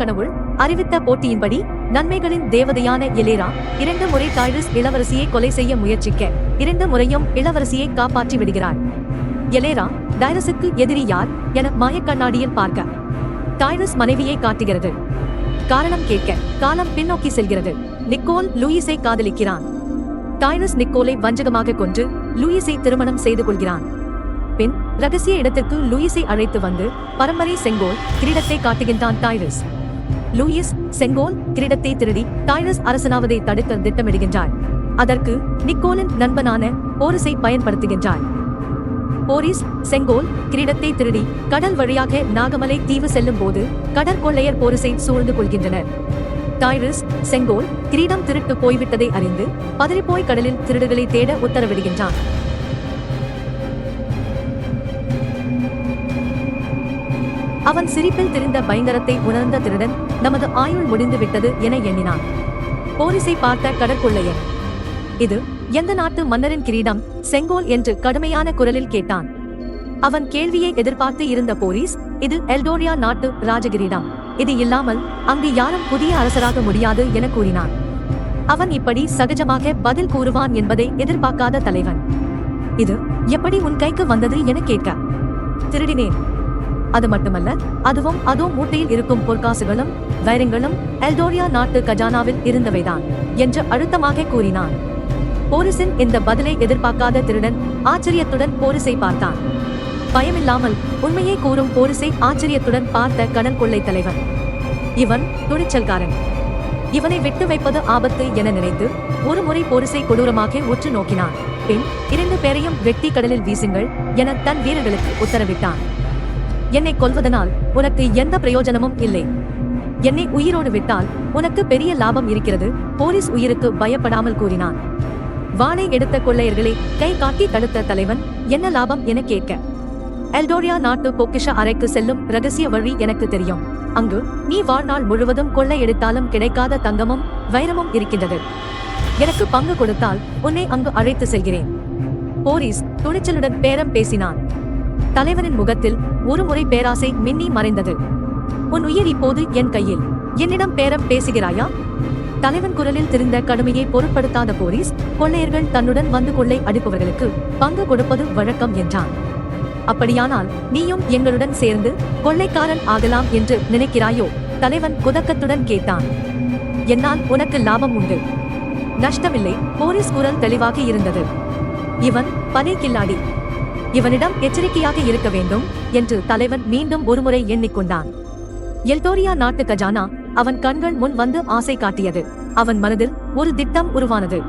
கனவுள் அறிவித்த போட்டியின்படி நன்மைகளின் தேவதையான எலேரா இரண்டு முறை டைரஸ் இளவரசியை கொலை செய்ய முயற்சிக்க இரண்டு முறையும் இளவரசியை காப்பாற்றி விடுகிறார். எலேரா டைரஸுக்கு எதிரி யார் என மாயக்கண்ணாடியில் பார்க்க. டைரஸ் மனைவியை காட்டுகிறது. காரணம் கேட்க காலம் பின்னோக்கி செல்கிறது. நிக்கோல் லூயிஸை காதலிக்கிறான். டைரஸ் நிக்கோலை வஞ்சகமாக கொன்று லூயிஸை திருமணம் செய்து கொள்கிறான். பின் ரகசிய இடத்திற்கு லூயிஸை அழைத்து வந்து பரம்பரை செங்கோல் கிரீடத்தை காட்டுகின்றான் டைரஸ் லூயிஸ் செங்கோல் கிரீடத்தை திருடி டைரஸ் அரசனாவதை தடுக்க திட்டமிடுகின்றார் அதற்கு நிக்கோலின் நண்பனான போரிஸை பயன்படுத்துகின்றார் போரிஸ் செங்கோல் கிரீடத்தை திருடி கடல் வழியாக நாகமலை தீவு செல்லும் போது கடற்கொள்ளையர் போரிஸை சூழ்ந்து கொள்கின்றனர். டைரிஸ் செங்கோல் கிரீடம் திருட்டு போய்விட்டதை அறிந்து பதறிப்போய் கடலில் திருடுகளை தேட உத்தரவிடுகின்றான். அவன் சிரிப்பில் தெரிந்த பயங்கரத்தை உணர்ந்த திருடன் நமது ஆயுள் முடிந்து விட்டது என எண்ணினான். போலீசை பார்த்த கடற்கொள்ளையர் இது எந்த நாட்டு மன்னரின் கிரீடம்? செங்கோல் என்று கடுமையான குரலில் கேட்டான். அவன் கேள்வியை எதிர்பார்த்து இருந்த போலீஸ் இது எல்டோரியா நாட்டு ராஜகிரீடம். இது இல்லாமல் அங்கு யாரும் புதிய அரசராக முடியாது என கூறினான். அவன் இப்படி சகஜமாக பதில் கூறுவான் என்பதை எதிர்பார்க்காத தலைவன் இது எப்படி உன் கைக்கு வந்தது என கேட்க திருடினேன். அது மட்டுமல்ல அதுவும் அதோ மூட்டையில் இருக்கும் பொற்காசுகளும் வைரங்களும் எல்டோரியா நாட்டு கஜானாவில் இருந்தவைதான் என்று அழுத்தமாக கூறினான். போரிஸின் இந்த பதிலை எதிர்பார்க்காத திருடன் ஆச்சரியத்துடன் போரிஸை பார்த்தான். பயமில்லாமல் உண்மையை கூறும் போரிஸை ஆச்சரியத்துடன் பார்த்த கடல் கொள்ளை தலைவர் இவன் துணிச்சல்காரன். இவனை விட்டு வைப்பது ஆபத்து என நினைத்து ஒரு முறை போரிசை கொடூரமாக உற்று நோக்கினான். பின் இரண்டு பேரையும் வெட்டி கடலில் வீசுங்கள் என தன் வீரர்களுக்கு உத்தரவிட்டான். என்னை கொல்வதனால் உனக்கு எந்த பிரயோஜனமும் இல்லை. என்னை உயிரோடு விட்டால் உனக்கு பெரிய லாபம் இருக்கிறது போலீஸ் உயிருக்கு பயப்படாமல் கூறினான். வானை எடுத்த கொள்ளையர்களை கை காட்டி தடுத்த தலைவன் என்ன லாபம் என கேட்க. எல்டோரியா நாட்டு பொக்கிஷ அறைக்கு செல்லும் ரகசிய வழி எனக்கு தெரியும். அங்கு நீ வாழ்நாள் முழுவதும் கொள்ளையடித்தாலும் கிடைக்காத தங்கமும் வைரமும் இருக்கின்றது. எனக்கு பங்கு கொடுத்தால் உன்னை அங்கு அழைத்து செல்கிறேன். போரிஸ் துணிச்சலுடன் பேரம் பேசினான். தலைவனின் முகத்தில் ஒரு முறை பேராசை மின்னி மறைந்தது. உன் உயிர் இப்போது என் கையில். என்னிடம் பேரம் பேசுகிறாயா? தலைவன் குரலில் திருந்த கடுமையை பொருட்படுத்தாத போலீஸ் கொள்ளையர்கள் தன்னுடன் வந்து கொள்ளை அடிப்பவர்களுக்கு பங்கு கொடுப்பது வழக்கம் என்றான். அப்படியானால் நீயும் எங்களுடன் சேர்ந்து கொள்ளைக்காரன் ஆகலாம் என்று நினைக்கிறாயோ? தலைவன் குதக்கத்துடன் கேட்டான். என்னால் உனக்கு லாபம் உண்டு. நஷ்டமில்லை போலீஸ் குரல் தெளிவாக இருந்தது. இவன் பனை கில்லாடி. இவனிடம் எச்சரிக்கையாக இருக்க வேண்டும் என்று தலைவன் மீண்டும் ஒருமுறை எண்ணிக்கொண்டான். எல்டோரியா நாட்டு கஜானா அவன் கண்கள் முன் வந்து ஆசை காட்டியது. அவன் மனதில் ஒரு திட்டம் உருவானது.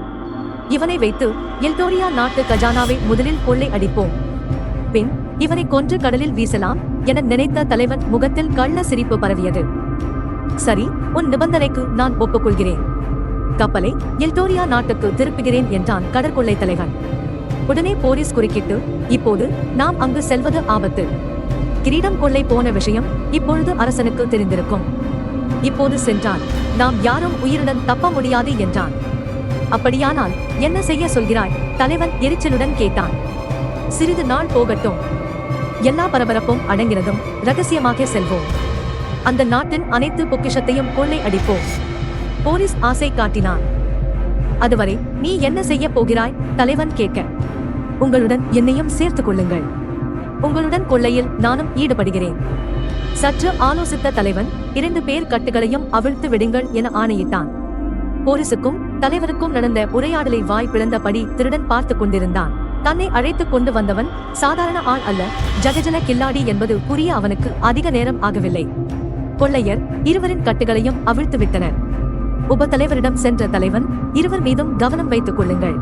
இவனை வைத்து எல்டோரியா நாட்டு கஜானாவை முதலில் கொள்ளை அடிப்போம். பின் இவனை கொன்று கடலில் வீசலாம் என நினைத்த தலைவன் முகத்தில் கள்ள சிரிப்பு பரவியது. சரி உன் நிபந்தனைக்கு நான் ஒப்புக்கொள்கிறேன். கப்பலை எல்டோரியா நாட்டுக்கு திருப்புகிறேன் என்றான் கடற்கொள்ளை தலைவன். உடனே போலீஸ் குறுக்கிட்டு இப்போது நாம் அங்கு செல்வது ஆபத்து. கிரீடம் கொள்ளை போன விஷயம் இப்பொழுது அரசனுக்கு தெரிந்திருக்கும். இப்போது சென்றான். நாம் யாரும் உயிருடன் தப்ப முடியாது என்றான். அப்படியானால் என்ன செய்ய சொல்கிறாய்? தலைவன் எரிச்சலுடன் கேட்டான். சிறிது நாள் போகட்டும். எல்லா பரபரப்பும் அடங்கினதும் ரகசியமாக செல்வோம். அந்த நாட்டின் அனைத்து பொக்கிஷத்தையும் கொள்ளை அடிப்போம். போலீஸ் ஆசை காட்டினான். அதுவரை நீ என்ன செய்ய போகிறாய்? தலைவன் கேட்க. உங்களுடன் என்னையும் சேர்த்துக் கொள்ளுங்கள். உங்களுடன் கொள்ளையில் நானும் ஈடுபடுகிறேன். சற்று ஆலோசித்த தலைவன் இரண்டு பேர் கட்டுகளையும் அவிழ்த்து விடுங்கள் என ஆணையிட்டான். போரிசுக்கும் தலைவருக்கும் நடந்த உரையாடலை வாய் பிளந்தபடி திருடன் பார்த்து கொண்டிருந்தான். தன்னை அழைத்துக் கொண்டு வந்தவன் சாதாரண ஆள் அல்ல ஜகஜன கில்லாடி என்பது புரிய அவனுக்கு அதிக நேரம் ஆகவில்லை. கொள்ளையர் இருவரின் கட்டுகளையும் அவிழ்த்து விட்டனர். உபதலைவரிடம் சென்ற தலைவன் இருவர் மீதும் கவனம் வைத்துக் கொள்ளுங்கள்.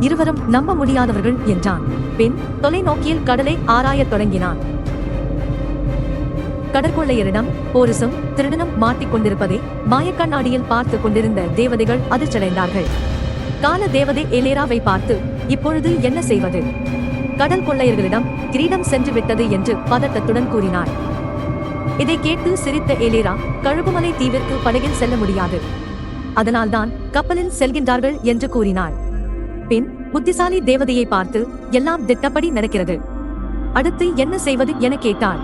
இருவரும் நம்ப முடியாதவர்கள் என்றான். பின் தொலைநோக்கியில் கடலை ஆராயத் தொடங்கினான். கடற்கொள்ளையரிடம் போரிசும் திருடனும் மாட்டிக் கொண்டிருப்பதை மாயக்கண்ணாடியில் பார்த்து கொண்டிருந்த தேவதைகள் அதிர்ச்சடைந்தார்கள் கால தேவதை எலேராவை பார்த்து இப்பொழுது என்ன செய்வது? கடல் கொள்ளையர்களிடம் கிரீடம் சென்று விட்டது என்று பதட்டத்துடன் கூறினார். இதை கேட்டு சிரித்த எலேரா கழுகுமலை தீவிற்கு படகில் செல்ல முடியாது. அதனால்தான் கப்பலில் செல்கின்றார்கள் என்று கூறினார். பின் புத்திசாலி தேவதையை பார்த்து எல்லாம் திட்டப்படி நடக்கிறது. அடுத்து என்ன செய்வது? என கேட்டாள்.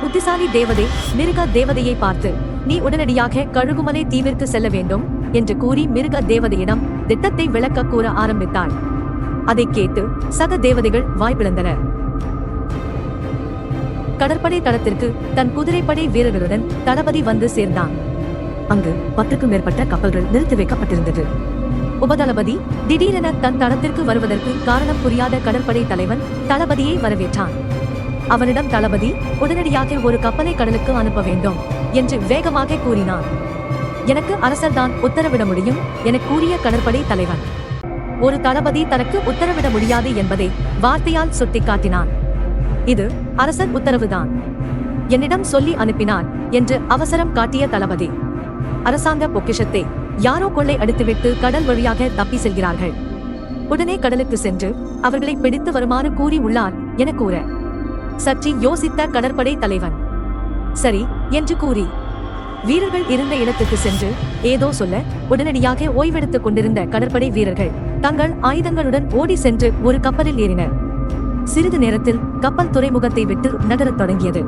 புத்திசாலி தேவதை மிருக தேவதையை பார்த்து நீ உடனடியாக கழுகுமலை தீவிற்கு செல்ல வேண்டும் என்று கூறி மிருக தேவதையிடம் திட்டத்தை விளக்க கூற ஆரம்பித்தாள். அதை கேட்டு சக தேவதைகள் வாய்ப்பிழந்தனர். கடற்படை தளத்திற்கு தன் குதிரைப்படை வீரர்களுடன் தளபதி வந்து சேர்ந்தான். அங்கு பத்துக்கும் மேற்பட்ட கப்பல்கள் நிறுத்தி வைக்கப்பட்டிருந்தது. உபதளபதி திடீரென தன் தளத்திற்கு வருவதற்கு காரணம் புரியாத கடற்படை தலைவன் தளபதியை வரவேற்றான். அவனிடம் தளபதி உடனடியாக ஒரு கப்பலை கடலுக்கு அனுப்ப வேண்டும் என்று வேகமாக கூறினான். எனக்கு அரசர்தான் உத்தரவிட முடியும் என கூறிய கடற்படை தலைவன். ஒரு தளபதி தனக்கு உத்தரவிட முடியாது என்பதை வார்த்தையால் சுட்டிக்காட்டினான். இது அரசர் உத்தரவுதான் என்னிடம் சொல்லி அனுப்பினான் என்று அவசரம் காட்டிய தளபதி. அரசாங்க பொக்கிஷத்தை யாரோ கொள்ளை அடித்துவிட்டு கடல் வழியாக தப்பி செல்கிறார்கள். உடனே கடலுக்கு சென்று அவர்களை பிடித்து வருமாறு கூறி உள்ளார் என கூற. சற்றி யோசித்த கடற்படை தலைவன் சரி என்று கூறி. வீரர்கள் இருந்த இடத்துக்கு சென்று ஏதோ சொல்ல உடனடியாக ஓய்வெடுத்துக் கொண்டிருந்த கடற்படை வீரர்கள் தங்கள் ஆயுதங்களுடன் ஓடி சென்று ஒரு கப்பலில் ஏறினர். சிறிது நேரத்தில் கப்பல் துறைமுகத்தை விட்டு நகரத் தொடங்கியது.